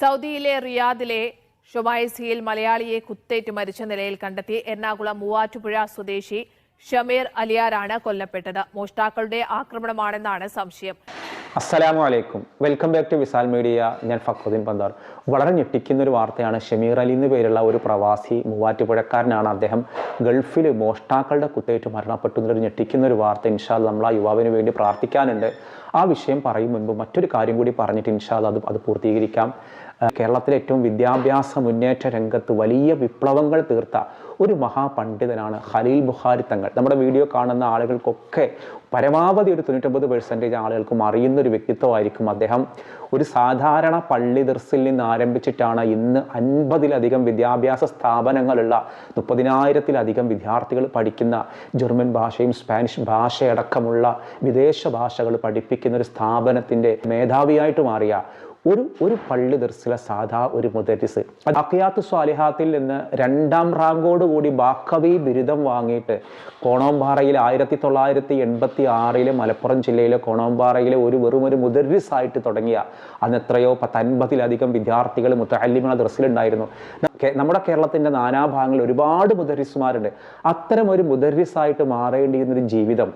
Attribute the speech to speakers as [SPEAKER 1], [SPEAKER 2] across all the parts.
[SPEAKER 1] സൗദിയിലെ റിയാദിലെ ഷൊമൈസിയിൽ മലയാളിയെ കുത്തേറ്റ് മരിച്ച നിലയിൽ കണ്ടെത്തി എറണാകുളം മൂവാറ്റുപുഴ സ്വദേശി ഷമീർ അലിയാരാണ് കൊല്ലപ്പെട്ടത്. മോഷ്ടാക്കളുടെ ആക്രമണമാണെന്നാണ് സംശയം.
[SPEAKER 2] അസ്സലാമു അലൈക്കും. Welcome back to Visal media. ഞാൻ ഫക്രുദ്ദീൻ പന്താർ. വളരെ ഞെട്ടിക്കുന്ന ഒരു വാർത്തയാണ് ഷമീർ അലി എന്ന് പേരുള്ള ഒരു പ്രവാസി മൂവാറ്റുപുഴക്കാരനാണ് അദ്ദേഹം ഗൾഫിൽ മോഷ്ടാക്കളുടെ കുത്തേറ്റ് മരണപ്പെട്ടു എന്നൊരു ഞെട്ടിക്കുന്ന ഒരു വാർത്ത ഇൻഷാൽ നമ്മൾ ആ യുവാവിന് വേണ്ടി പ്രാർത്ഥിക്കാനുണ്ട്. ആ വിഷയം പറയും മുൻപ് മറ്റൊരു കാര്യം കൂടി പറഞ്ഞിട്ട് ഇൻഷാൽ അത് അത് പൂർത്തീകരിക്കാം. കേരളത്തിലെ ഏറ്റവും വിദ്യാഭ്യാസ മുന്നേറ്റ രംഗത്ത് വലിയ വിപ്ലവങ്ങൾ തീർത്ത ഒരു മഹാപണ്ഡിതനാണ് ഖലീൽ ബുഖാരി തങ്ങൾ. നമ്മുടെ വീഡിയോ കാണുന്ന ആളുകൾക്കൊക്കെ പരമാവധി ഒരു തൊണ്ണൂറ്റൊമ്പത് പെർസെന്റേജ് ആളുകൾക്കും അറിയുന്ന ഒരു വ്യക്തിത്വമായിരിക്കും അദ്ദേഹം. ഒരു സാധാരണ പള്ളി ദർസിൽ നിന്ന് ആരംഭിച്ചിട്ടാണ് ഇന്ന് അൻപതിലധികം വിദ്യാഭ്യാസ സ്ഥാപനങ്ങളുള്ള മുപ്പതിനായിരത്തിലധികം വിദ്യാർത്ഥികൾ പഠിക്കുന്ന ജർമ്മൻ ഭാഷയും സ്പാനിഷ് ഭാഷയടക്കമുള്ള വിദേശ ഭാഷകൾ പഠിപ്പിക്കുന്ന ഒരു സ്ഥാപനത്തിന്റെ മേധാവിയായിട്ട് മാറിയ ഒരു ഒരു പള്ളി ദർസിലെ സാധാ ഒരു മുദരിസ്. അക്കിയാത്ത് സ്വാലിഹാത്തിൽ നിന്ന് രണ്ടാം റാങ്കോട് കൂടി ബാക്കവി ബിരുദം വാങ്ങിയിട്ട് കോണോമ്പാറയിൽ ആയിരത്തി തൊള്ളായിരത്തി എൺപത്തി ആറിലെ മലപ്പുറം ജില്ലയിലെ കോണോമ്പാറയിലെ ഒരു വെറും ഒരു മുദരിസ് ആയിട്ട് തുടങ്ങിയ അന്ന് എത്രയോ പത്തൻപതിലധികം വിദ്യാർത്ഥികൾ മുത്തല്ലിമ ദർസിലുണ്ടായിരുന്നു. നമ്മുടെ കേരളത്തിന്റെ നാനാഭാഗങ്ങളിൽ ഒരുപാട് മുദരിസുമാരുണ്ട്. അത്തരം ഒരു മുദരിസായിട്ട് മാറേണ്ടിയിരുന്നൊരു ജീവിതം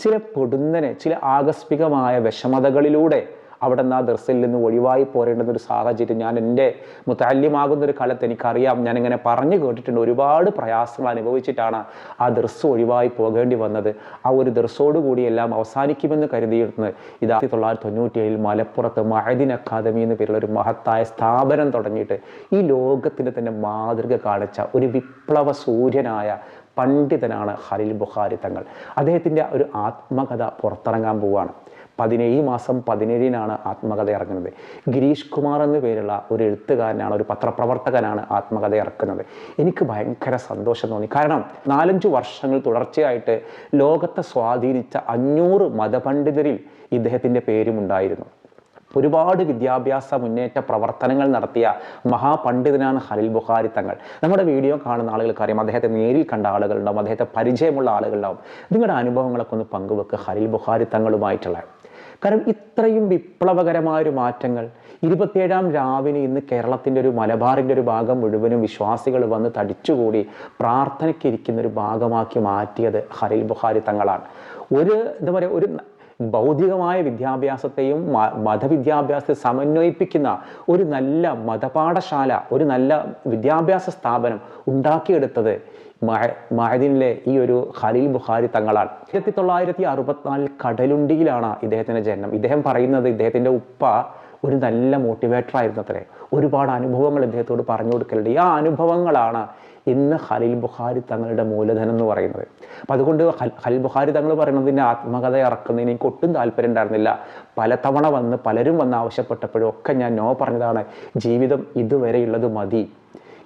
[SPEAKER 2] ചില പൊടുന്നനെ ചില ആകസ്മികമായ വിഷമതകളിലൂടെ അവിടെ നിന്ന് ആ ദർസിൽ നിന്ന് ഒഴിവായി പോരേണ്ടുന്ന ഒരു സാഹചര്യം ഞാൻ എന്റെ മുത്താല്യമാകുന്ന ഒരു കാലത്ത് എനിക്കറിയാം. ഞാനിങ്ങനെ പറഞ്ഞു കേട്ടിട്ടുണ്ട്. ഒരുപാട് പ്രയാസങ്ങൾ അനുഭവിച്ചിട്ടാണ് ആ ദർസ് ഒഴിവായി പോകേണ്ടി വന്നത്. ആ ഒരു ദർസോട് കൂടി എല്ലാം അവസാനിക്കുമെന്ന് കരുതിയിരുന്നത്. ഇത് ആയിരത്തി തൊള്ളായിരത്തി തൊണ്ണൂറ്റി ഏഴിൽ മലപ്പുറത്ത് മഹദിൻ അക്കാദമി എന്ന പേരുള്ള ഒരു മഹത്തായ സ്ഥാപനം തുടങ്ങിയിട്ട് ഈ ലോകത്തിന്റെ തന്നെ മാതൃക കാണിച്ച ഒരു വിപ്ലവ സൂര്യനായ പണ്ഡിതനാണ് ഹലിൽ ബുഖാരി തങ്ങൾ. അദ്ദേഹത്തിന്റെ ഒരു ആത്മകഥ പുറത്തിറങ്ങാൻ പോവുകയാണ്. പതിനേഴ് മാസം പതിനേഴിനാണ് ആത്മകഥ ഇറങ്ങുന്നത്. ഗിരീഷ് കുമാർ എന്ന പേരുള്ള ഒരു എഴുത്തുകാരനാണ് ഒരു പത്രപ്രവർത്തകനാണ് ആത്മകഥ ഇറക്കുന്നത്. എനിക്ക് ഭയങ്കര സന്തോഷം തോന്നി. കാരണം നാലഞ്ച് വർഷങ്ങൾ തുടർച്ചയായിട്ട് ലോകത്തെ സ്വാധീനിച്ച അഞ്ഞൂറ് മതപണ്ഡിതരിൽ ഇദ്ദേഹത്തിന്റെ പേരും ഉണ്ടായിരുന്നു. ഒരുപാട് വിദ്യാഭ്യാസ മുന്നേറ്റ പ്രവർത്തനങ്ങൾ നടത്തിയ മഹാപണ്ഡിതനാണ് ഹലിൽ ബുഖാരി തങ്ങൾ. നമ്മുടെ വീഡിയോ കാണുന്ന ആളുകൾക്ക് അറിയാം അദ്ദേഹത്തെ നേരിൽ കണ്ട ആളുകളുണ്ടാവും അദ്ദേഹത്തെ പരിചയമുള്ള ആളുകളുണ്ടാവും. നിങ്ങളുടെ അനുഭവങ്ങളൊക്കെ ഒന്ന് പങ്കുവെക്കുക ഹലിൽ ബുഖാരി തങ്ങളുമായിട്ടുള്ള. കാരണം ഇത്രയും വിപ്ലവകരമായ ഒരു മാറ്റങ്ങൾ ഇരുപത്തിയേഴാം രാവിന് ഇന്ന് കേരളത്തിന്റെ ഒരു മലബാറിന്റെ ഒരു ഭാഗം മുഴുവനും വിശ്വാസികൾ വന്ന് തടിച്ചുകൂടി പ്രാർത്ഥനയ്ക്കിരിക്കുന്ന ഒരു ഭാഗമാക്കി മാറ്റിയത് ഹരിൽ ബുഖാരി തങ്ങളാണ്. ഒരു എന്താ പറയുക ഒരു ഭൗതികമായ വിദ്യാഭ്യാസത്തെയും മതവിദ്യാഭ്യാസത്തെ സമന്വയിപ്പിക്കുന്ന ഒരു നല്ല മതപാഠശാല ഒരു നല്ല വിദ്യാഭ്യാസ സ്ഥാപനം ഉണ്ടാക്കിയെടുത്തത് മഹദിനിലെ ഈ ഒരു ഖലീൽ ബുഖാരി തങ്ങളാണ് ആയിരത്തി തൊള്ളായിരത്തി അറുപത്തിനാലിൽ കടലുണ്ടിയിലാണ് ഇദ്ദേഹത്തിന്റെ ജനനം. ഇദ്ദേഹം പറയുന്നത് ഇദ്ദേഹത്തിന്റെ ഉപ്പ ഒരു നല്ല മോട്ടിവേറ്റർ ആയിരുന്നു അത്രേ ഒരുപാട് അനുഭവങ്ങൾ ഇദ്ദേഹത്തോട് പറഞ്ഞു കൊടുക്കലുണ്ട്. ആ അനുഭവങ്ങളാണ് ഇന്ന് ഹലിൽ ബുഖാരി തങ്ങളുടെ മൂലധനം എന്ന് പറയുന്നത്. അപ്പം അതുകൊണ്ട് ഹൽ ബുഖാരി തങ്ങൾ പറയുന്നതിന്റെ ആത്മകഥ ഇറക്കുന്നതിന് എനിക്ക് ഒട്ടും താല്പര്യം ഉണ്ടായിരുന്നില്ല. പലതവണ വന്ന് പലരും വന്ന് ആവശ്യപ്പെട്ടപ്പോഴും ഒക്കെ ഞാൻ നോ പറഞ്ഞതാണ് ജീവിതം ഇതുവരെയുള്ളത് മതി.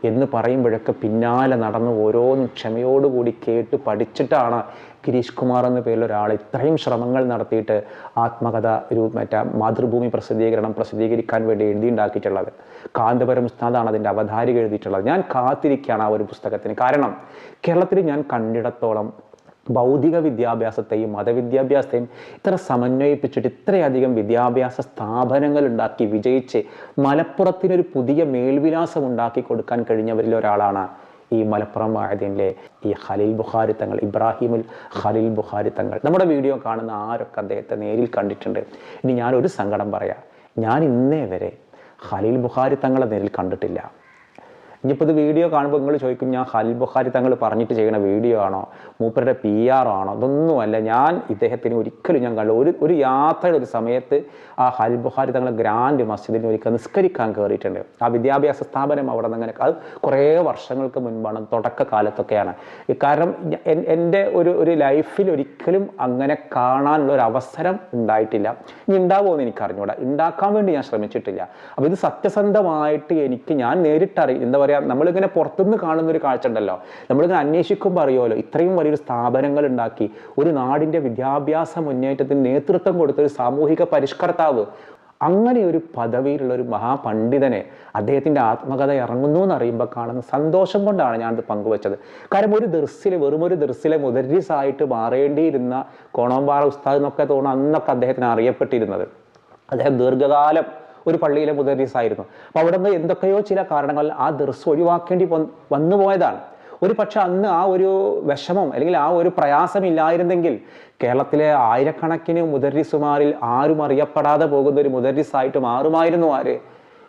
[SPEAKER 2] എന്ന് പറയുമ്പോഴൊക്കെ പിന്നാലെ നടന്ന് ഓരോന്നും ക്ഷമയോടുകൂടി കേട്ട് പഠിച്ചിട്ടാണ് ഗിരീഷ് കുമാർ എന്ന പേരിൽ ഒരാൾ ഇത്രയും ശ്രമങ്ങൾ നടത്തിയിട്ട് ആത്മകഥ ഒരു മറ്റേ മാതൃഭൂമി പ്രസിദ്ധീകരണം പ്രസിദ്ധീകരിക്കാൻ വേണ്ടി എഴുതിയുണ്ടാക്കിയിട്ടുള്ളത്. കാന്തപുരം ഉസ്താദാണ് അതിന്റെ അവതാരിക എഴുതിയിട്ടുള്ളത്. ഞാൻ കാത്തിരിക്കുകയാണ് ആ ഒരു പുസ്തകത്തിന്. കാരണം കേരളത്തിൽ ഞാൻ കണ്ടിടത്തോളം ഭൗതിക വിദ്യാഭ്യാസത്തെയും മതവിദ്യാഭ്യാസത്തെയും ഇത്ര സമന്വയിപ്പിച്ചിട്ട് ഇത്രയധികം വിദ്യാഭ്യാസ സ്ഥാപനങ്ങൾ ഉണ്ടാക്കി വിജയിച്ച് മലപ്പുറത്തിനൊരു പുതിയ മേൽവിലാസം ഉണ്ടാക്കി കൊടുക്കാൻ കഴിഞ്ഞവരിൽ ഒരാളാണ് ഈ മലപ്പുറം വായതിന്റെ ഈ ഖലീൽ ബുഖാരി തങ്ങൾ ഇബ്രാഹിമുൽ ഖലീൽ ബുഖാരി തങ്ങൾ. നമ്മുടെ വീഡിയോ കാണുന്ന ആരൊക്കെ അദ്ദേഹത്തെ നേരിൽ കണ്ടിട്ടുണ്ട്? ഇനി ഞാനൊരു സങ്കടം പറയാം. ഞാൻ ഇന്നേ വരെ ഖലീൽ ബുഖാരി തങ്ങളെ നേരിൽ കണ്ടിട്ടില്ല. ഇനിയിപ്പോൾ ഇത് വീഡിയോ കാണുമ്പോൾ നിങ്ങൾ ചോദിക്കും ഞാൻ ഖലീൽ ബുഹാരി തങ്ങൾ പറഞ്ഞിട്ട് ചെയ്യുന്ന വീഡിയോ ആണോ? മൂപ്പരുടെ പി ആർ ആണോ? അതൊന്നുമല്ല ഞാൻ ഇദ്ദേഹത്തിന് ഒരിക്കലും ഞാൻ കണ്ടു ഒരു ഒരു യാത്രയുടെ ഒരു സമയത്ത് ആ ഖലീൽ ബുഹാരി തങ്ങളെ ഗ്രാൻഡ് മസ്ജിദിൽ ഒരിക്കൽ നിസ്കരിക്കാൻ കയറിയിട്ടുണ്ട് ആ വിദ്യാഭ്യാസ സ്ഥാപനം അവിടെ നിന്ന് അങ്ങനെ അത് കുറേ വർഷങ്ങൾക്ക് മുൻപാണ് തുടക്ക കാലത്തൊക്കെയാണ്. ഈ കാരണം എന്റെ ഒരു ഒരു ലൈഫിൽ ഒരിക്കലും അങ്ങനെ കാണാനുള്ള ഒരു അവസരം ഉണ്ടായിട്ടില്ല. ഇനി ഉണ്ടാവുമോ എന്ന് എനിക്ക് അറിഞ്ഞൂടാ ഉണ്ടാക്കാൻ വേണ്ടി ഞാൻ ശ്രമിച്ചിട്ടില്ല. അപ്പോൾ ഇത് സത്യസന്ധമായിട്ട് എനിക്ക് ഞാൻ നേരിട്ടറി എന്താ പറയുക നമ്മളിങ്ങനെ പുറത്തുനിന്ന് കാണുന്ന ഒരു കാഴ്ച ഉണ്ടല്ലോ. നമ്മളിങ്ങനെ അന്വേഷിക്കുമ്പോൾ അറിയുമല്ലോ ഇത്രയും വലിയൊരു സ്ഥാപനങ്ങൾ ഉണ്ടാക്കി ഒരു നാടിന്റെ വിദ്യാഭ്യാസ മുന്നേറ്റത്തിന് നേതൃത്വം കൊടുത്ത ഒരു സാമൂഹിക പരിഷ്കർത്താവ്. അങ്ങനെ ഒരു പദവിയിലുള്ള ഒരു മഹാപണ്ഡിതനെ അദ്ദേഹത്തിന്റെ ആത്മകഥ ഇറങ്ങുന്നു എന്ന് അറിയുമ്പോൾ കാണുന്ന സന്തോഷം കൊണ്ടാണ് ഞാനത് പങ്കുവച്ചത്. കാരണം ഒരു ദർസിലെ വെറും ഒരു ദർസിലെ മുദരിസായിട്ട് മാറേണ്ടിയിരുന്ന കോണോമ്പാറ ഉസ്താദ് എന്നൊക്കെ തോന്നുന്നു അന്നൊക്കെ അദ്ദേഹത്തിന് അറിയപ്പെട്ടിരുന്നത്. അദ്ദേഹം ദീർഘകാലം ഒരു പള്ളിയിലെ മുദരീസ് ആയിരുന്നു. അപ്പോൾ അവിടെ നിന്ന് എന്തൊക്കെയോ ചില കാരണങ്ങൾ ആ ദർസ് ഒഴിവാക്കേണ്ടി വന്ന് പോയതാണ്. ഒരു പക്ഷെ അന്ന് ആ ഒരു വിഷമം അല്ലെങ്കിൽ ആ ഒരു പ്രയാസമില്ലായിരുന്നെങ്കിൽ കേരളത്തിലെ ആയിരക്കണക്കിന് മുദരിസുമാരിൽ ആരും അറിയപ്പെടാതെ പോകുന്ന ഒരു മുദരിസായിട്ട് മാറുമായിരുന്നു ആര്?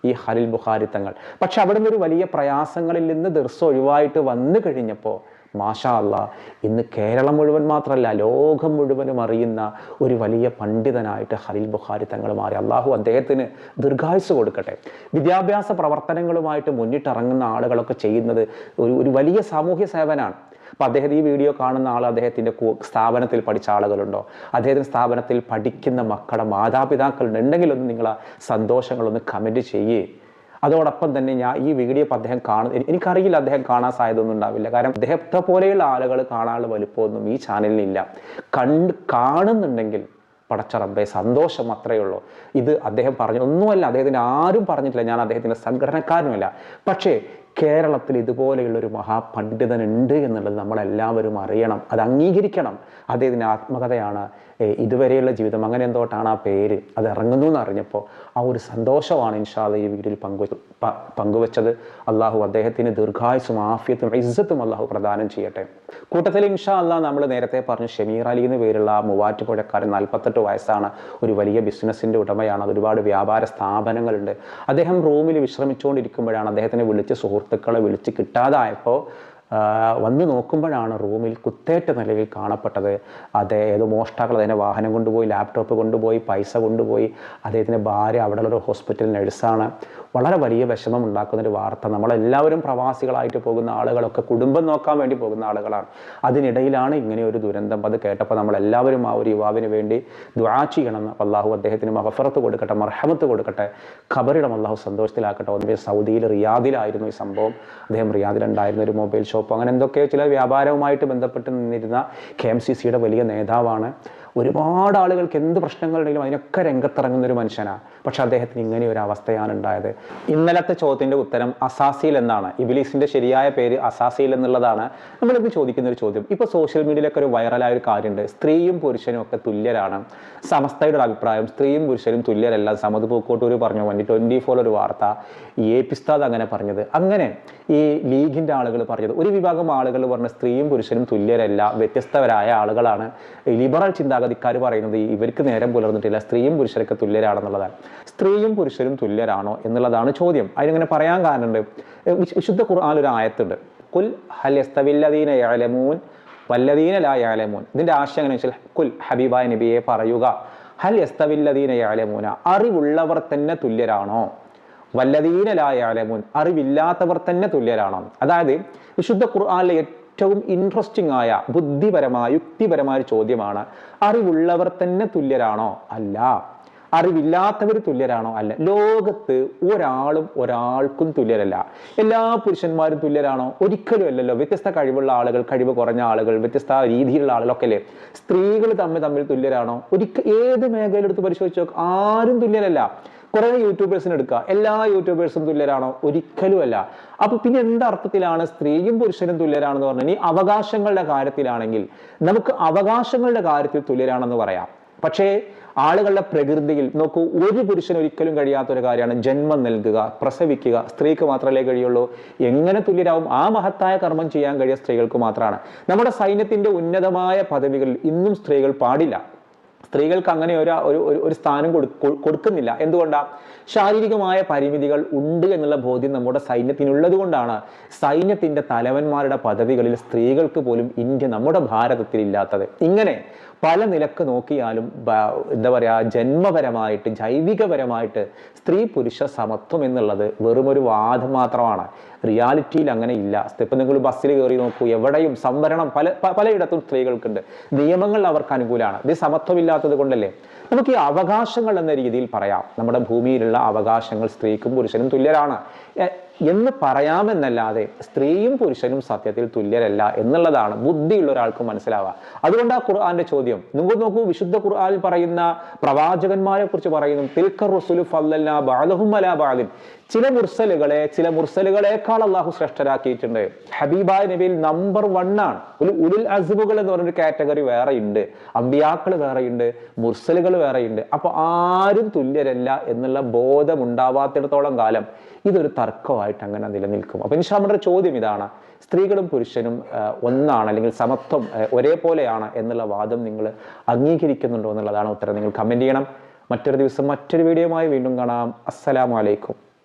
[SPEAKER 2] ഈ ഹലിൽ ബുഖാരി തങ്ങൾ. പക്ഷെ അവിടെ ഒരു വലിയ പ്രയാസങ്ങളിൽ നിന്ന് ദർസ് ഒഴിവായിട്ട് വന്നു കഴിഞ്ഞപ്പോൾ മാഷാ അല്ല ഇന്ന് കേരളം മുഴുവൻ മാത്രമല്ല ലോകം മുഴുവനും അറിയുന്ന ഒരു വലിയ പണ്ഡിതനായിട്ട് ഹലിൽ ബുഖാരി തങ്ങൾ മാറി. അള്ളാഹു അദ്ദേഹത്തിന് ദീർഘായുസ് കൊടുക്കട്ടെ. വിദ്യാഭ്യാസ പ്രവർത്തനങ്ങളുമായിട്ട് മുന്നിട്ടിറങ്ങുന്ന ആളുകളൊക്കെ ചെയ്യുന്നത് ഒരു ഒരു വലിയ സാമൂഹ്യ സേവനമാണ് അപ്പോൾ അദ്ദേഹം ഈ വീഡിയോ കാണുന്ന ആൾ അദ്ദേഹത്തിന്റെ സ്ഥാപനത്തിൽ പഠിച്ച ആളുകളുണ്ടോ? അദ്ദേഹത്തിന്റെ സ്ഥാപനത്തിൽ പഠിക്കുന്ന മക്കളുടെ മാതാപിതാക്കളുണ്ട് ഉണ്ടെങ്കിൽ ഒന്ന് നിങ്ങൾ ആ സന്തോഷങ്ങളൊന്ന് കമന്റ് ചെയ്യേ. അതോടൊപ്പം തന്നെ ഞാൻ ഈ വീഡിയോ ഇപ്പോൾ അദ്ദേഹം കാണുന്ന എനി- എനിക്കറിയില്ല അദ്ദേഹം കാണാൻ സാധ്യതയൊന്നും ഉണ്ടാവില്ല. കാരണം അദ്ദേഹത്തെ പോലെയുള്ള ആളുകൾ കാണാനുള്ള വലുപ്പമൊന്നും ഈ ചാനലിനില്ല കണ്ട് കാണുന്നുണ്ടെങ്കിൽ പടച്ച റബ്ബെ സന്തോഷം അത്രയേ ഉള്ളൂ. ഇത് അദ്ദേഹം പറഞ്ഞു ഒന്നുമല്ല അദ്ദേഹത്തിന് ആരും പറഞ്ഞിട്ടില്ല. ഞാൻ അദ്ദേഹത്തിന്റെ സംഘടനക്കാരനുമല്ല. പക്ഷേ കേരളത്തിൽ ഇതുപോലെയുള്ളൊരു മഹാപണ്ഡിതനുണ്ട് എന്നുള്ളത് നമ്മളെല്ലാവരും അറിയണം. അത് അംഗീകരിക്കണം. അദ്ദേഹത്തിന്റെ ആത്മകഥയാണ് ഇതുവരെയുള്ള ജീവിതം. അങ്ങനെ എന്തോട്ടാണ് ആ പേര്? അത് ഇറങ്ങുന്നു എന്ന് അറിഞ്ഞപ്പോൾ ആ ഒരു സന്തോഷമാണ് ഇൻഷാല്ല ഈ വീഡിയോയിൽ പങ്കു പങ്കുവച്ചത്. അള്ളാഹു അദ്ദേഹത്തിന് ദീർഘായുസും ആഫിയത്തും ഇസ്സത്തും അള്ളാഹു പ്രദാനം ചെയ്യട്ടെ. കൂട്ടത്തിൽ ഇൻഷാ അല്ലാ നമ്മൾ നേരത്തെ പറഞ്ഞു ഷമീർ അലി എന്ന് പേരുള്ള മൂവാറ്റുപുഴക്കാരൻ നാൽപ്പത്തെട്ട് വയസ്സാണ്. ഒരു വലിയ ബിസിനസ്സിന്റെ ഉടമയാണ്. ഒരുപാട് വ്യാപാര സ്ഥാപനങ്ങളുണ്ട്. അദ്ദേഹം റൂമിൽ വിശ്രമിച്ചുകൊണ്ടിരിക്കുമ്പോഴാണ് അദ്ദേഹത്തിനെ വിളിച്ച് സുഹൃത്തുക്കളെ വിളിച്ച് കിട്ടാതായപ്പോൾ വന്ന് നോക്കുമ്പോഴാണ് റൂമിൽ കുത്തേറ്റ നിലയിൽ കാണപ്പെട്ടത്. അത് ഏതോ മോഷ്ടാക്കൾ അതിനെ വാഹനം കൊണ്ടുപോയി ലാപ്ടോപ്പ് കൊണ്ടുപോയി പൈസ കൊണ്ടുപോയി. അദ്ദേഹത്തിന്റെ ഭാര്യ അവിടെ ഒരു ഹോസ്പിറ്റൽ നഴ്സാണ്. വളരെ വലിയ വിഷമം ഉണ്ടാക്കുന്ന ഒരു വാർത്ത. നമ്മളെല്ലാവരും പ്രവാസികളായിട്ട് പോകുന്ന ആളുകളൊക്കെ കുടുംബം നോക്കാൻ വേണ്ടി പോകുന്ന ആളുകളാണ്. അതിനിടയിലാണ് ഇങ്ങനെ ഒരു ദുരന്തം. അത് കേട്ടപ്പോൾ നമ്മളെല്ലാവരും ആ ഒരു യുവാവിന് വേണ്ടി ദ്വാ ചെയ്യണം അപ്പോൾ അള്ളാഹു അദ്ദേഹത്തിന് മഹഫറത്ത് കൊടുക്കട്ടെ മർഹമത്ത് കൊടുക്കട്ടെ. ഖബറിടം അള്ളാഹു സന്തോഷത്തിലാക്കട്ടെ. ഒന്നേ സൗദിയിൽ റിയാദിലായിരുന്നു ഈ സംഭവം. അദ്ദേഹം റിയാദിലുണ്ടായിരുന്ന ഒരു മൊബൈൽ ഷോപ്പ് അങ്ങനെ എന്തൊക്കെയോ ചില വ്യാപാരവുമായിട്ട് ബന്ധപ്പെട്ട് നിന്നിരുന്ന കെ എം സി സിയുടെ വലിയ നേതാവാണ് ഒരുപാട് ആളുകൾക്ക് എന്ത് പ്രശ്നങ്ങളുണ്ടെങ്കിലും അതിനൊക്കെ രംഗത്തിറങ്ങുന്ന ഒരു മനുഷ്യനാണ് പക്ഷെ അദ്ദേഹത്തിന് ഇങ്ങനെ ഒരു അവസ്ഥയാണ് ഉണ്ടായത്. ഇന്നലത്തെ ചോദ്യത്തിന്റെ ഉത്തരം അസാസിൽ എന്നാണ്. ഇബിലീസിന്റെ ശരിയായ പേര് അസാസിൽ എന്നുള്ളതാണ് നമ്മളിപ്പോൾ ചോദിക്കുന്ന ഒരു ചോദ്യം. ഇപ്പോൾ സോഷ്യൽ മീഡിയയിലൊക്കെ ഒരു വൈറലായ ഒരു കാര്യമുണ്ട്. സ്ത്രീയും പുരുഷനും ഒക്കെ തുല്യരാണ്. സമസ്തയുടെ ഒരു അഭിപ്രായം സ്ത്രീയും പുരുഷനും തുല്യരല്ല. സമത് പൂക്കോട്ടൂർ പറഞ്ഞു വേണ്ടി ട്വന്റി ഫോർ ഒരു വാർത്ത. എ പിസ്താദ് അങ്ങനെ പറഞ്ഞത്. അങ്ങനെ ഈ ലീഗിന്റെ ആളുകൾ പറഞ്ഞത്. ഒരു വിഭാഗം ആളുകൾ പറഞ്ഞ സ്ത്രീയും പുരുഷനും തുല്യരല്ല വ്യത്യസ്തവരായ ആളുകളാണ്. ലിബറൽ ലിബറൽ ചിന്താഗതിക്കാർ പറയുന്നത് ഇവർക്ക് നേരം പുലർന്നിട്ടില്ല സ്ത്രീയും പുരുഷരൊക്കെ തുല്യരാണെന്നുള്ളതാണ്. സ്ത്രീയും പുരുഷരും തുല്യരാണോ എന്നുള്ളതാണ് ചോദ്യം. അതിനിങ്ങനെ പറയാൻ കാരണമുണ്ട്. വിശുദ്ധ ഖുർആൻ ഒരു ആയത്തുണ്ട്. കുൽ ഹൽ യസ്തവില്ലദീന യഅലമൂൻ വല്ലദീന ലാ യഅലമൂൻ. ഇതിന്റെ ആശയം എങ്ങനെ വെച്ചാൽ കുൽ ഹബീബ നബിയെ പറയുക ഹൽ യസ്തവില്ലദീന യഅലമൂന അറിവുള്ളവർ തന്നെ തുല്യരാണോ? വല്ലദീന ലാ അറിവില്ലാത്തവർ തന്നെ തുല്യരാണോ? അതായത് വിശുദ്ധ ഖുർആനിലെ ഏറ്റവും ഇൻട്രസ്റ്റിംഗ് ആയ ബുദ്ധിപരമായ യുക്തിപരമായ ഒരു ചോദ്യമാണ് അറിവുള്ളവർ തന്നെ തുല്യരാണോ? അല്ല. അറിവില്ലാത്തവർ തുല്യരാണോ? അല്ല. ലോകത്ത് ഒരാളും ഒരാൾക്കും തുല്യരല്ല. എല്ലാ പുരുഷന്മാരും തുല്യരാണോ? ഒരിക്കലും അല്ലല്ലോ. വ്യത്യസ്ത കഴിവുള്ള ആളുകൾ കഴിവ് കുറഞ്ഞ ആളുകൾ വ്യത്യസ്ത രീതിയിലുള്ള ആളുകളൊക്കെ അല്ലേ? സ്ത്രീകൾ തമ്മിൽ തമ്മിൽ തുല്യരാണോ? ഒരിക്കൽ ഏത് മേഖലയെടുത്ത് പരിശോധിച്ചോ ആരും തുല്യരല്ല. കുറെ യൂട്യൂബേഴ്സിന് എടുക്കുക. എല്ലാ യൂട്യൂബേഴ്സും തുല്യരാണോ? ഒരിക്കലുമല്ല. അപ്പൊ പിന്നെ എന്തർത്ഥത്തിലാണ് സ്ത്രീയും പുരുഷനും തുല്യരാണെന്ന് പറഞ്ഞാൽ ഇനി അവകാശങ്ങളുടെ കാര്യത്തിലാണെങ്കിൽ നമുക്ക് അവകാശങ്ങളുടെ കാര്യത്തിൽ തുല്യരാണെന്ന് പറയാം. പക്ഷേ ആളുകളുടെ പ്രകൃതിയിൽ നോക്കൂ ഒരു പുരുഷൻ ഒരിക്കലും കഴിയാത്ത ഒരു കാര്യമാണ് ജന്മം നൽകുക പ്രസവിക്കുക സ്ത്രീക്ക് മാത്രമല്ലേ കഴിയുള്ളൂ. എങ്ങനെ തുല്യരാകും ആ മഹത്തായ കർമ്മം ചെയ്യാൻ കഴിയുക സ്ത്രീകൾക്ക് മാത്രമാണ്. നമ്മുടെ സൈന്യത്തിന്റെ ഉന്നതമായ പദവികളിൽ ഇന്നും സ്ത്രീകൾ പാടില്ല. സ്ത്രീകൾക്ക് അങ്ങനെ ഒരു ഒരു ഒരു- സ്ഥാനം കൊടു- കൊടുക്കുന്നില്ല. എന്തുകൊണ്ടാണ് ശാരീരികമായ പരിമിതികൾ ഉണ്ട് എന്നുള്ള ബോധ്യം നമ്മുടെ സൈന്യത്തിനുള്ളത് കൊണ്ടാണ് സൈന്യത്തിന്റെ തലവന്മാരുടെ പദവികളിൽ സ്ത്രീകൾക്ക് പോലും ഇന്ത്യ നമ്മുടെ ഭാരതത്തിൽ ഇല്ലാത്തത് ഇങ്ങനെ പല നിലയ്ക്ക് നോക്കിയാലും എന്താ പറയുക ജന്മപരമായിട്ട് ജൈവികപരമായിട്ട് സ്ത്രീ പുരുഷ സമത്വം എന്നുള്ളത് വെറുമൊരു വാദം മാത്രമാണ്. റിയാലിറ്റിയിൽ അങ്ങനെ ഇല്ല. ഇപ്പം നിങ്ങൾ ബസ്സിൽ കയറി നോക്കൂ എവിടെയും സംവരണം പല പലയിടത്തും സ്ത്രീകൾക്കുണ്ട്. നിയമങ്ങൾ അവർക്ക് അനുകൂലമാണ് ഇത് സമത്വമില്ലാത്തത് കൊണ്ടല്ലേ? നമുക്ക് ഈ അവകാശങ്ങൾ എന്ന രീതിയിൽ പറയാം. നമ്മുടെ ഭൂമിയിലുള്ള അവകാശങ്ങൾ സ്ത്രീക്കും പുരുഷനും തുല്യരാണ്. എന്ന് പറയാമെന്നല്ലാതെ സ്ത്രീയും പുരുഷനും സത്യത്തിൽ തുല്യരല്ല എന്നുള്ളതാണ് ബുദ്ധിയുള്ള ഒരാൾക്ക് മനസ്സിലാവുക. അതുകൊണ്ട് ആ ഖുർആന്റെ ചോദ്യം. നിങ്ങൾ നോക്കൂ വിശുദ്ധ ഖുർആനിൽ പറയുന്ന പ്രവാചകന്മാരെ കുറിച്ച് പറയുന്നു തിൽക്കർ റസുലു ഫല്ലല്ലാ ബാലഹും അലാ ബാലിൻ ചില മുർസലുകളെ ചില മുർസലുകളെക്കാൾ അള്ളാഹു ശ്രേഷ്ഠരാക്കിയിട്ടുണ്ട്. ഹബീബായ നബിയിൽ നമ്പർ വൺ ആണ്. ഒരു ഉലുൽ അസുബുകൾ എന്ന് പറഞ്ഞൊരു കാറ്റഗറി വേറെ ഉണ്ട്. അമ്പിയാക്കൾ വേറെയുണ്ട് മുർസലുകൾ വേറെയുണ്ട് അപ്പൊ ആരും തുല്യരല്ല എന്നുള്ള ബോധം ഉണ്ടാവാത്തിടത്തോളം കാലം ഇതൊരു തർക്കമായിട്ട് അങ്ങനെ നിലനിൽക്കും. അപ്പോൾ ഇൻഷാ ചോദ്യം ഇതാണ്. സ്ത്രീകളും പുരുഷനും ഒന്നാണ് അല്ലെങ്കിൽ സമത്വം ഒരേപോലെയാണ് എന്നുള്ള വാദം നിങ്ങൾ അംഗീകരിക്കുന്നുണ്ടോ എന്നുള്ളതാണ് ഉത്തരം. നിങ്ങൾ കമന്റ് ചെയ്യണം. മറ്റൊരു ദിവസം മറ്റൊരു വീഡിയോയുമായി വീണ്ടും കാണാം. അസ്സലാമു അലൈക്കും.